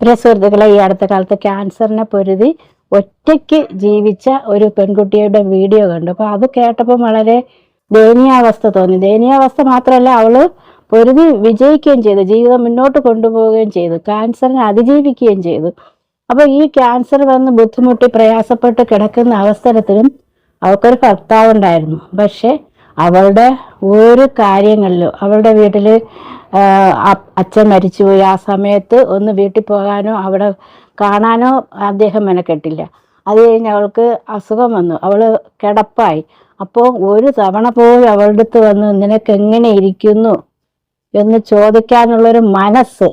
പ്രിയ സുഹൃത്തുക്കളെ ഈ അടുത്ത കാലത്ത് ക്യാൻസറിനെ പൊരുതി ഒറ്റയ്ക്ക് ജീവിച്ച ഒരു പെൺകുട്ടിയുടെ വീഡിയോ കണ്ടു. അപ്പൊ അത് കേട്ടപ്പോൾ വളരെ ദയനീയാവസ്ഥ തോന്നി. ദയനീയാവസ്ഥ മാത്രമല്ല അവൾ പൊരുതി വിജയിക്കുകയും ചെയ്തു. ജീവിതം മുന്നോട്ട് കൊണ്ടുപോവുകയും ചെയ്തു. ക്യാൻസറിനെ അതിജീവിക്കുകയും ചെയ്തു. അപ്പൊ ഈ ക്യാൻസർ വന്ന് ബുദ്ധിമുട്ടി പ്രയാസപ്പെട്ട് കിടക്കുന്ന അവസരത്തിലും അവൾക്കൊരു ഭർത്താവ് ഉണ്ടായിരുന്നു പക്ഷെ അവളുടെ ഒരു കാര്യങ്ങളിലും അവളുടെ വീട്ടിൽ അച്ഛൻ മരിച്ചുപോയി ആ സമയത്ത് ഒന്ന് വീട്ടിൽ പോകാനോ അവിടെ കാണാനോ അദ്ദേഹം മെനക്കെട്ടില്ല അത് കഴിഞ്ഞ് അവൾക്ക് അസുഖം വന്നു. അവൾ കിടപ്പായി. അപ്പോൾ ഒരു തവണ പോയി അവളുടെ അടുത്ത് വന്ന് നിനക്ക് എങ്ങനെ ഇരിക്കുന്നു എന്ന് ചോദിക്കാനുള്ളൊരു മനസ്സ്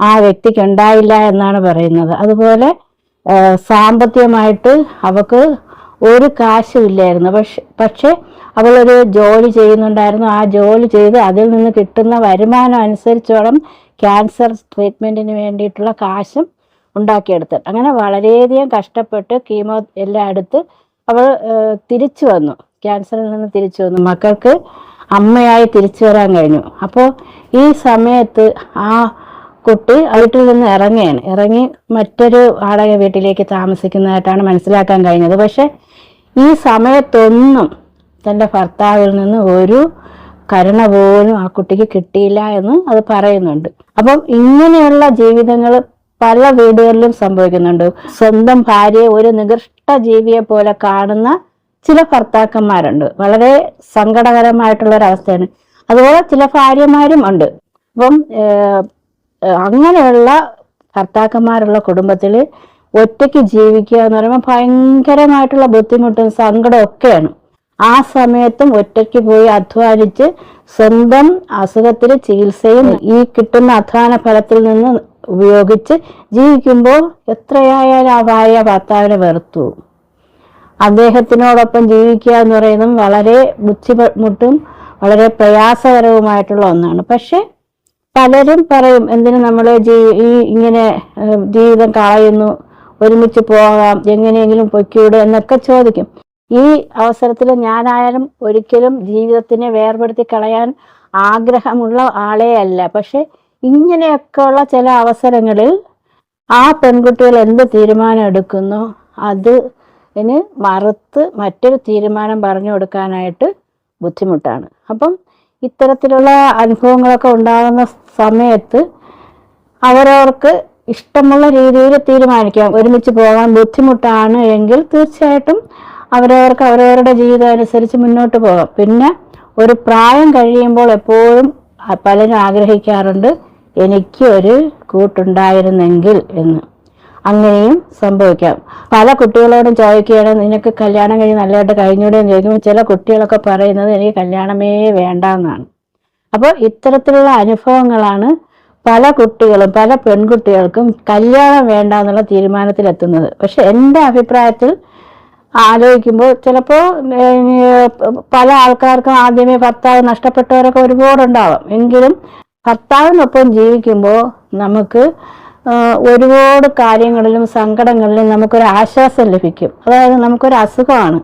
ആ വ്യക്തിക്ക് ഉണ്ടായില്ല എന്നാണ് പറയുന്നത്. അതുപോലെ സാമ്പത്തികമായിട്ട് അവക്ക് ഒരു കാശുമില്ലായിരുന്നു പക്ഷെ പക്ഷെ അവളൊരു ജോലി ചെയ്യുന്നുണ്ടായിരുന്നു. ആ ജോലി ചെയ്ത് അതിൽ നിന്ന് കിട്ടുന്ന വരുമാനം അനുസരിച്ചോളം ക്യാൻസർ ട്രീറ്റ്മെന്റിന് വേണ്ടിയിട്ടുള്ള കാശും ഉണ്ടാക്കിയെടുത്ത്. അങ്ങനെ വളരെയധികം കഷ്ടപ്പെട്ട് കീമോ എല്ലാം എടുത്ത് അവൾ തിരിച്ചു വന്നു. ക്യാൻസറിൽ നിന്ന് തിരിച്ചു വന്നു. മക്കൾക്ക് അമ്മയായി തിരിച്ചു വരാൻ കഴിഞ്ഞു. അപ്പോൾ ഈ സമയത്ത് ആ കുട്ടി വീട്ടിൽ നിന്ന് ഇറങ്ങുകയാണ് ഇറങ്ങി മറ്റൊരു വാടക വീട്ടിലേക്ക് താമസിക്കുന്നതായിട്ടാണ് മനസ്സിലാക്കാൻ കഴിഞ്ഞത്. പക്ഷെ ഈ സമയത്തൊന്നും തന്റെ ഭർത്താവിൽ നിന്ന് ഒരു കരുണ പോലും ആ കുട്ടിക്ക് കിട്ടിയില്ല എന്ന് അത് പറയുന്നുണ്ട്. അപ്പം ഇങ്ങനെയുള്ള ജീവിതങ്ങൾ പല വീടുകളിലും സംഭവിക്കുന്നുണ്ട്. സ്വന്തം ഭാര്യയെ ഒരു നികൃഷ്ട ജീവിയെ പോലെ കാണുന്ന ചില ഭർത്താക്കന്മാരുണ്ട്. വളരെ സങ്കടകരമായിട്ടുള്ള ഒരവസ്ഥയാണ് അതുപോലെ ചില ഭാര്യമാരും ഉണ്ട്. അപ്പം അങ്ങനെയുള്ള ഭർത്താക്കന്മാരുള്ള കുടുംബത്തിൽ ഒറ്റയ്ക്ക് ജീവിക്കുക എന്ന് പറയുമ്പോൾ ഭയങ്കരമായിട്ടുള്ള ബുദ്ധിമുട്ടും സങ്കടവും ഒക്കെയാണ്. ആ സമയത്തും ഒറ്റയ്ക്ക് പോയി അധ്വാനിച്ച് സ്വന്തം അസുഖത്തിന് ചികിത്സയും ഈ കിട്ടുന്ന അധ്വാന ഫലത്തിൽ നിന്ന് ഉപയോഗിച്ച് ജീവിക്കുമ്പോൾ എത്രയായാലും ആ ഭാര്യ ഭർത്താവിനെ വെറുത്തു. അദ്ദേഹത്തിനോടൊപ്പം ജീവിക്കുക എന്ന് പറയുന്നതും വളരെ ബുദ്ധിമുട്ടും വളരെ പ്രയാസകരവുമായിട്ടുള്ള ഒന്നാണ്. പക്ഷെ പലരും പറയും എന്തിനു നമ്മൾ ജീ ഈ ഇങ്ങനെ ജീവിതം കളയുന്നു ഒരുമിച്ച് പോകാം എങ്ങനെയെങ്കിലും പൊയ്ക്കൂടെ എന്നൊക്കെ ചോദിക്കും. ഈ അവസരത്തിൽ ഞാനായാലും ഒരിക്കലും ജീവിതത്തിനെ വേർപെടുത്തി കളയാൻ ആഗ്രഹമുള്ള ആളേ അല്ല പക്ഷെ ഇങ്ങനെയൊക്കെയുള്ള ചില അവസരങ്ങളിൽ ആ പെൺകുട്ടികൾ എന്ത് തീരുമാനം എടുക്കുന്നു അത് മറുത്ത് മറ്റൊരു തീരുമാനം പറഞ്ഞു കൊടുക്കാനായിട്ട് ബുദ്ധിമുട്ടാണ്. അപ്പം ഇത്തരത്തിലുള്ള അനുഭവങ്ങളൊക്കെ ഉണ്ടാകുന്ന സമയത്ത് അവരവർക്ക് ഇഷ്ടമുള്ള രീതിയിൽ തീരുമാനിക്കാം. ഒരുമിച്ച് പോകാൻ ബുദ്ധിമുട്ടാണ് എങ്കിൽ തീർച്ചയായിട്ടും അവരവർക്ക് അവരവരുടെ ജീവിതം അനുസരിച്ച് മുന്നോട്ട് പോകാം. പിന്നെ ഒരു പ്രായം കഴിയുമ്പോൾ എപ്പോഴും പലരും ആഗ്രഹിക്കാറുണ്ട് എനിക്ക് ഒരു കൂട്ടുണ്ടായിരുന്നെങ്കിൽ എന്ന്. അങ്ങനെയും സംഭവിക്കാം. പല കുട്ടികളോടും ചോദിക്കുകയാണ് നിനക്ക് കല്യാണം കഴിഞ്ഞ് നല്ലതായിട്ട് കഴിഞ്ഞൂടെ എന്ന് ചോദിക്കുമ്പോൾ ചില കുട്ടികളൊക്കെ പറയുന്നത് എനിക്ക് കല്യാണമേ വേണ്ട എന്നാണ്. അപ്പോൾ ഇത്തരത്തിലുള്ള അനുഭവങ്ങളാണ് പല കുട്ടികളും പല പെൺകുട്ടികൾക്കും കല്യാണം വേണ്ട എന്നുള്ള തീരുമാനത്തിലെത്തുന്നത്. പക്ഷെ എന്റെ അഭിപ്രായത്തിൽ ആലോചിക്കുമ്പോൾ ചിലപ്പോൾ പല ആൾക്കാർക്കും ആദ്യമേ ഭർത്താവ് നഷ്ടപ്പെട്ടവരൊക്കെ ഒരുപാടുണ്ടാവാം. എങ്കിലും ഭർത്താവിനൊപ്പം ജീവിക്കുമ്പോൾ നമുക്ക് ഒരുപാട് കാര്യങ്ങളിലും സങ്കടങ്ങളിലും നമുക്കൊരു ആശ്വാസം ലഭിക്കും. അതായത് നമുക്കൊരു അസുഖമാണ്.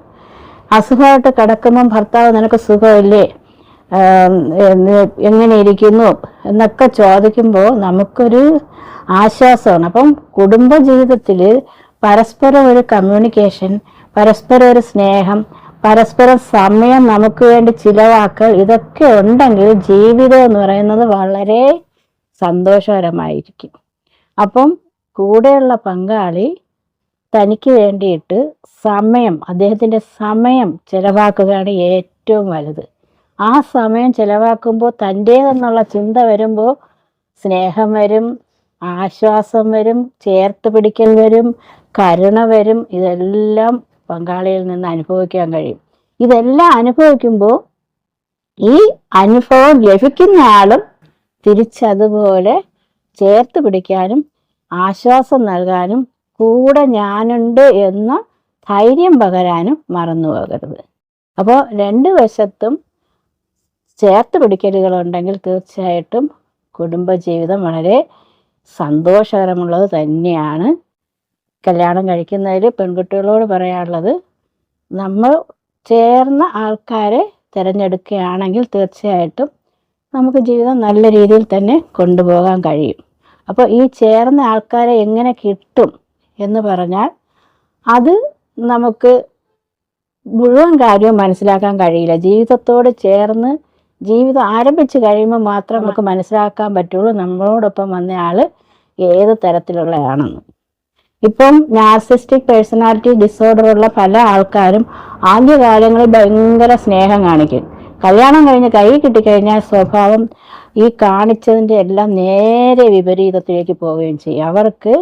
അസുഖമായിട്ട് കിടക്കുമ്പം ഭർത്താവ് നിനക്ക് സുഖമില്ലേ? എങ്ങനെ ഇരിക്കുന്നു? എന്നൊക്കെ ചോദിക്കുമ്പോൾ നമുക്കൊരു ആശ്വാസമാണ്. അപ്പം കുടുംബ ജീവിതത്തിൽ പരസ്പരം ഒരു കമ്മ്യൂണിക്കേഷൻ പരസ്പരം ഒരു സ്നേഹം പരസ്പരം സമയം നമുക്ക് വേണ്ടി ചിലവാക്കൽ ഇതൊക്കെ ഉണ്ടെങ്കിൽ ജീവിതം എന്ന് പറയുന്നത് വളരെ സന്തോഷകരമായിരിക്കും. അപ്പം കൂടെയുള്ള പങ്കാളി തനിക്ക് വേണ്ടിയിട്ട് സമയം അദ്ദേഹത്തിന്റെ സമയം ചിലവാക്കുകയാണ് ഏറ്റവും വലുത്. ആ സമയം ചിലവാക്കുമ്പോൾ തന്റേതെന്നുള്ള ചിന്ത വരുമ്പോൾ സ്നേഹം വരും ആശ്വാസം വരും ചേർത്ത് പിടിക്കൽ വരും കരുണ വരും ഇതെല്ലാം പങ്കാളിയിൽ നിന്ന് അനുഭവിക്കാൻ കഴിയും. ഇതെല്ലാം അനുഭവിക്കുമ്പോൾ ഈ അനുഭവം ലഭിക്കുന്ന ആളും തിരിച്ചതുപോലെ ചേർത്ത് പിടിക്കാനും ആശ്വാസം നൽകാനും കൂടെ ഞാനുണ്ട് എന്ന ധൈര്യം പകരാനും മറന്നു പോകരുത്. അപ്പോൾ രണ്ട് വശത്തും ചേർത്ത് പിടിക്കലുകളുണ്ടെങ്കിൽ തീർച്ചയായിട്ടും കുടുംബജീവിതം വളരെ സന്തോഷകരമുള്ളത് തന്നെയാണ്. കല്യാണം കഴിക്കുന്നതിൽ പെൺകുട്ടികളോട് പറയാനുള്ളത് നമ്മൾ ചേർന്ന ആൾക്കാരെ തിരഞ്ഞെടുക്കുകയാണെങ്കിൽ തീർച്ചയായിട്ടും നമുക്ക് ജീവിതം നല്ല രീതിയിൽ തന്നെ കൊണ്ടുപോകാൻ കഴിയും. അപ്പോൾ ഈ ചേർന്ന ആൾക്കാരെ എങ്ങനെ കിട്ടും എന്ന് പറഞ്ഞാൽ അത് നമുക്ക് മുഴുവൻ കാര്യവും മനസ്സിലാക്കാൻ കഴിയില്ല. ജീവിതത്തോട് ചേർന്ന് ജീവിതം ആരംഭിച്ച് കഴിയുമ്പോൾ മാത്രം നമുക്ക് മനസ്സിലാക്കാൻ പറ്റുള്ളൂ നമ്മളോടൊപ്പം വന്ന ആൾ ഏത് തരത്തിലുള്ളയാണെന്ന്. ഇപ്പം നാർസിസ്റ്റിക് പേഴ്സണാലിറ്റി ഡിസോർഡർ ഉള്ള പല ആൾക്കാരും ആദ്യകാലങ്ങളിൽ ഭയങ്കര സ്നേഹം കാണിക്കും. കല്യാണം കഴിഞ്ഞ് കൈ കിട്ടിക്കഴിഞ്ഞാൽ സ്വഭാവം ഈ കാണിച്ചതിന്റെ എല്ലാം നേരെ വിപരീതത്തിലേക്ക് പോവുകയും ചെയ്യും. അവർക്ക്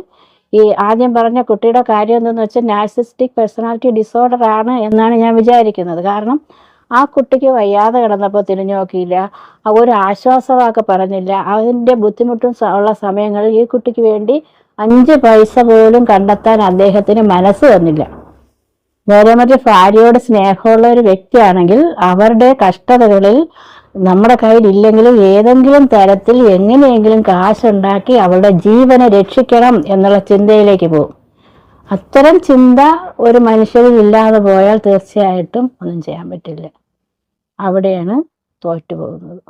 ഈ ആദ്യം പറഞ്ഞ കുട്ടിയുടെ കാര്യം എന്തെന്ന് വെച്ചാൽ നാർസിസ്റ്റിക് പേഴ്സണാലിറ്റി ഡിസോർഡർ ആണ് എന്നാണ് ഞാൻ വിചാരിക്കുന്നത്. കാരണം ആ കുട്ടിക്ക് വയ്യാതെ കിടന്നപ്പോൾ തിരിഞ്ഞു നോക്കിയില്ല ഒരു ആശ്വാസവാക്ക് പറഞ്ഞില്ല അതിന്റെ ബുദ്ധിമുട്ടും ഉള്ള സമയങ്ങളിൽ ഈ കുട്ടിക്ക് വേണ്ടി അഞ്ച് പൈസ പോലും കണ്ടെത്താൻ അദ്ദേഹത്തിന് മനസ്സ് വന്നില്ല നേരെ മറ്റു ഭാര്യയോട് സ്നേഹമുള്ള ഒരു വ്യക്തിയാണെങ്കിൽ അവരുടെ കഷ്ടതകളിൽ നമ്മുടെ കയ്യിൽ ഇല്ലെങ്കിലും ഏതെങ്കിലും തരത്തിൽ എങ്ങനെയെങ്കിലും കാശുണ്ടാക്കി അവളുടെ ജീവനെ രക്ഷിക്കണം എന്നുള്ള ചിന്തയിലേക്ക് പോകും. അത്തരം ചിന്ത ഒരു മനുഷ്യരിൽ ഇല്ലാതെ പോയാൽ തീർച്ചയായിട്ടും ഒന്നും ചെയ്യാൻ പറ്റില്ല. അവിടെയാണ് തോറ്റു പോകുന്നത്